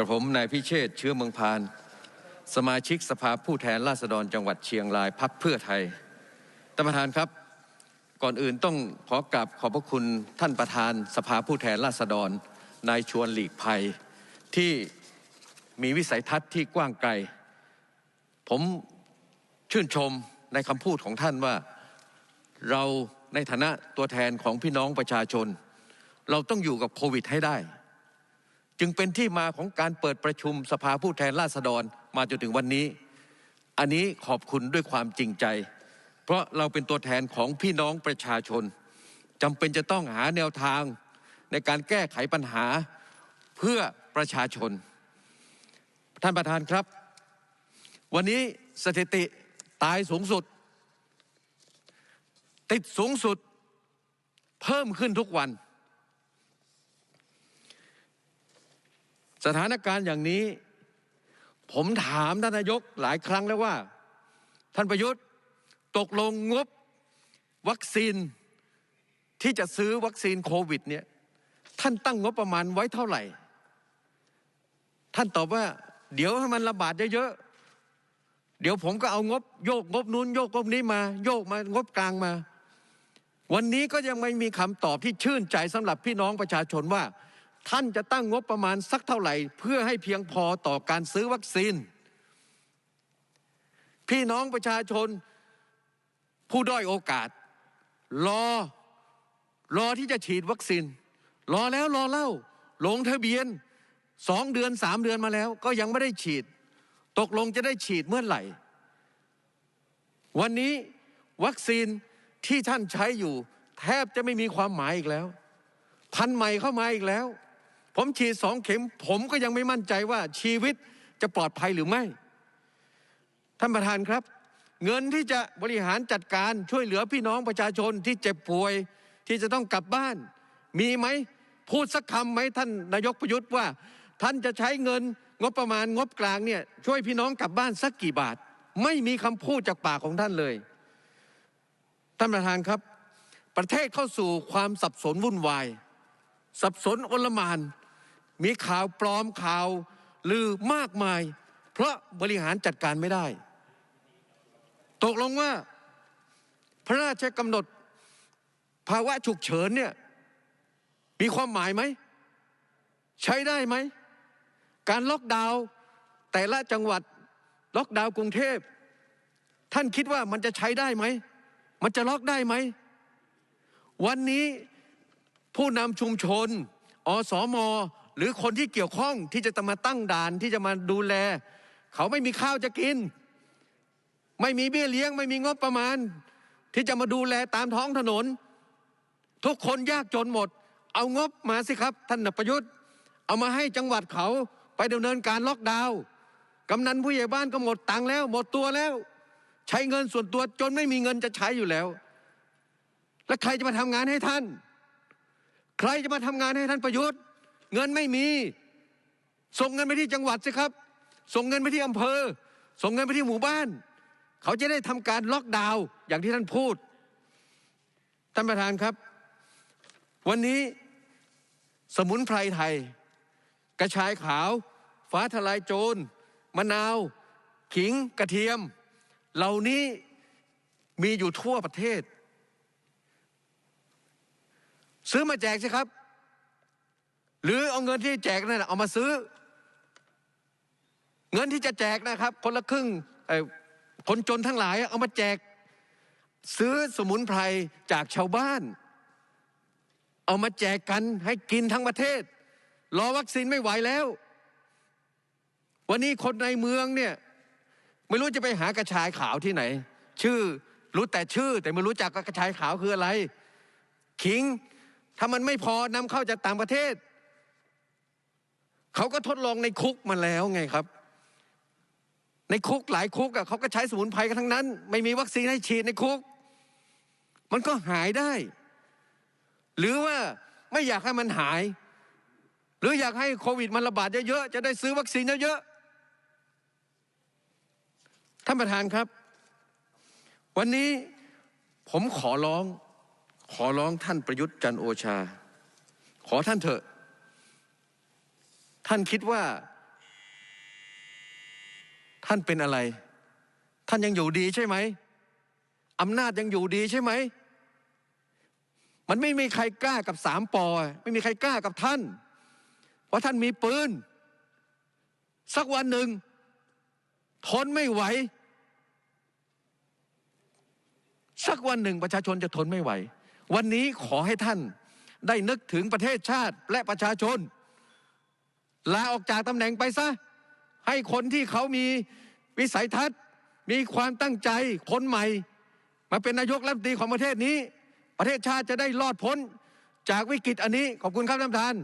กระผมนายพิเชษเชื้อเมืองพาน สมาชิกสภาผู้แทนราษฎรจังหวัดเชียงรายพักเพื่อไทยท่านประธานครับ ก่อนอื่นต้องขอกราบขอบพระคุณท่านประธานสภาผู้แทนราษฎรนายชวนหลีกภัย ที่มีวิสัยทัศน์ที่กว้างไกล ผมชื่นชมในคำพูดของท่านว่าเราในฐานะตัวแทนของพี่น้องประชาชน เราต้องอยู่กับโควิดให้ได้ จึงเป็นที่มาของการเปิดประชุมสภาผู้แทนราษฎรมาจนถึงวันนี้ อันนี้ขอบคุณด้วยความจริงใจ เพราะเราเป็นตัวแทนของพี่น้องประชาชนจำเป็นจะต้องหาแนวทางในการแก้ไขปัญหาเพื่อประชาชน ท่านประธานครับ วันนี้สถิติตายสูงสุด ติดสูงสุด เพิ่มขึ้นทุกวัน สถานการณ์อย่างนี้ ผมถามท่านนายกหลายครั้งแล้วว่า ท่านประยุทธ์ตกลงงบวัคซีนที่จะซื้อวัคซีนโควิดเนี่ยท่านตั้งงบประมาณไว้เท่าไหร่ ท่านตอบว่า เดี๋ยวให้มันระบาดเยอะๆเดี๋ยวผมก็เอางบโยกงบนู้นโยกงบนี้มา โยกมางบกลางมา วันนี้ก็ยังไม่มีคำตอบที่ชื่นใจสำหรับพี่น้องประชาชนว่า ท่านจะตั้งงบประมาณสักเท่าไหร่ เพื่อให้เพียงพอต่อการซื้อวัคซีน พี่น้องประชาชนผู้ด้อยโอกาส รอรอที่จะฉีดวัคซีน รอแล้วรอเล่าลงทะเบียนสองเดือนสามเดือนมาแล้ว ก็ยังไม่ได้ฉีด ตกลงจะได้ฉีดเมื่อไหร่ วันนี้วัคซีนที่ท่านใช้อยู่ แทบจะไม่มีความหมายอีกแล้ว พันใหม่เข้ามาอีกแล้ว ผมฉีดสองเข็ม ผมก็ยังไม่มั่นใจว่าชีวิตจะปลอดภัยหรือไม่ ท่านประธานครับ เงินที่จะบริหารจัดการช่วยเหลือพี่น้องประชาชนที่เจ็บป่วย ที่จะต้องกลับบ้าน มีไหมพูดสักคำไหมท่านนายกประยุทธ์ว่า ท่านจะใช้เงินงบประมาณงบกลางเนี่ยช่วยพี่น้องกลับบ้านสักกี่บาท ไม่มีคำพูดจากปากของท่านเลย ท่านประธานครับ ประเทศเข้าสู่ความสับสนวุ่นวาย สับสนอลมาน มีข่าวปลอมข่าวลือมากมาย เพราะบริหารจัดการไม่ได้ ตกลงว่า พระราชกำหนดภาวะฉุกเฉินเนี่ยมีความหมายไหม ใช้ได้ไหม การล็อกดาวน์แต่ละจังหวัดล็อกดาวน์กรุงเทพ ท่านคิดว่ามันจะใช้ได้ไหม มันจะล็อกได้ไหม วันนี้ผู้นำชุมชน อสม หรือคนที่เกี่ยวข้องที่จะมาตั้งด่านที่จะมาดูแล เขาไม่มีข้าวจะกิน ไม่มีเบี้ยเลี้ยง ไม่มีงบประมาณ ที่จะมาดูแลตามท้องถนน ทุกคนยากจนหมด เอางบมาสิครับ ท่านประยุทธ์ เอามาให้จังหวัดเขาไปดำเนินการล็อกดาวน์กำนันผู้ใหญ่บ้านก็หมดตังค์แล้ว หมดตัวแล้ว ใช้เงินส่วนตัวจนไม่มีเงินจะใช้อยู่แล้ว แล้วใครจะมาทำงานให้ท่าน ใครจะมาทำงานให้ท่านประยุทธ์ เงินไม่มี ส่งเงินไปที่จังหวัดสิครับ ส่งเงินไปที่อำเภอ ส่งเงินไปที่หมู่บ้าน เขาจะได้ทำการล็อกดาวน์อย่างที่ท่านพูด ท่านประธานครับ วันนี้สมุนไพรไทย กระชายขาว ฟ้าทลายโจรมะนาว ขิงกระเทียม เหล่านี้มีอยู่ทั่วประเทศ ซื้อมาแจกสิครับ หรือเอาเงินที่แจกนั่นเอามาซื้อ เงินที่จะแจกนะครับ คนละครึ่งคนจนทั้งหลายเอามาแจก ซื้อสมุนไพรจากชาวบ้าน เอามาแจกกันให้กินทั้งประเทศ รอวัคซีนไม่ไหวแล้ว วันนี้คนในเมืองเนี่ยไม่รู้จะไปหากระชายขาวที่ไหน ชื่อรู้แต่ชื่อ แต่ไม่รู้จักกระชายขาวคืออะไร ขิงถ้ามันไม่พอนำเข้าจากต่างประเทศ เขาก็ทดลองในคุกมาแล้วไงครับ ในคุกหลายคุกอะเขาก็ใช้สมุนไพรกันทั้งนั้น ไม่มีวัคซีนให้ฉีดในคุก มันก็หายได้ หรือว่าไม่อยากให้มันหาย หรืออยากให้โควิดมันระบาดเยอะๆจะได้ซื้อวัคซีนเยอะๆท่านประธานครับ วันนี้ผมขอร้องขอร้องท่านประยุทธ์จันโอชา ขอท่านเถอะ ท่านคิดว่า ท่านเป็นอะไร ท่านยังอยู่ดีใช่ไหมอำนาจยังอยู่ดีใช่ไหม มันไม่มีใครกล้ากับสามปอ ไม่มีใครกล้ากับท่าน เพราะท่านมีปืน สักวันหนึ่ง ทนไม่ไหว สักวันหนึ่งประชาชนจะทนไม่ไหว วันนี้ขอให้ท่านได้นึกถึงประเทศชาติและประชาชน ลาออกจากตำแหน่งไปซะให้คนที่เขามีวิสัยทัศน์มีความตั้งใจคนใหม่ มาเป็นนายกรัฐมนตรีของประเทศนี้ ประเทศชาติจะได้รอดพ้นจากวิกฤตอันนี้ขอบคุณครับท่านประธาน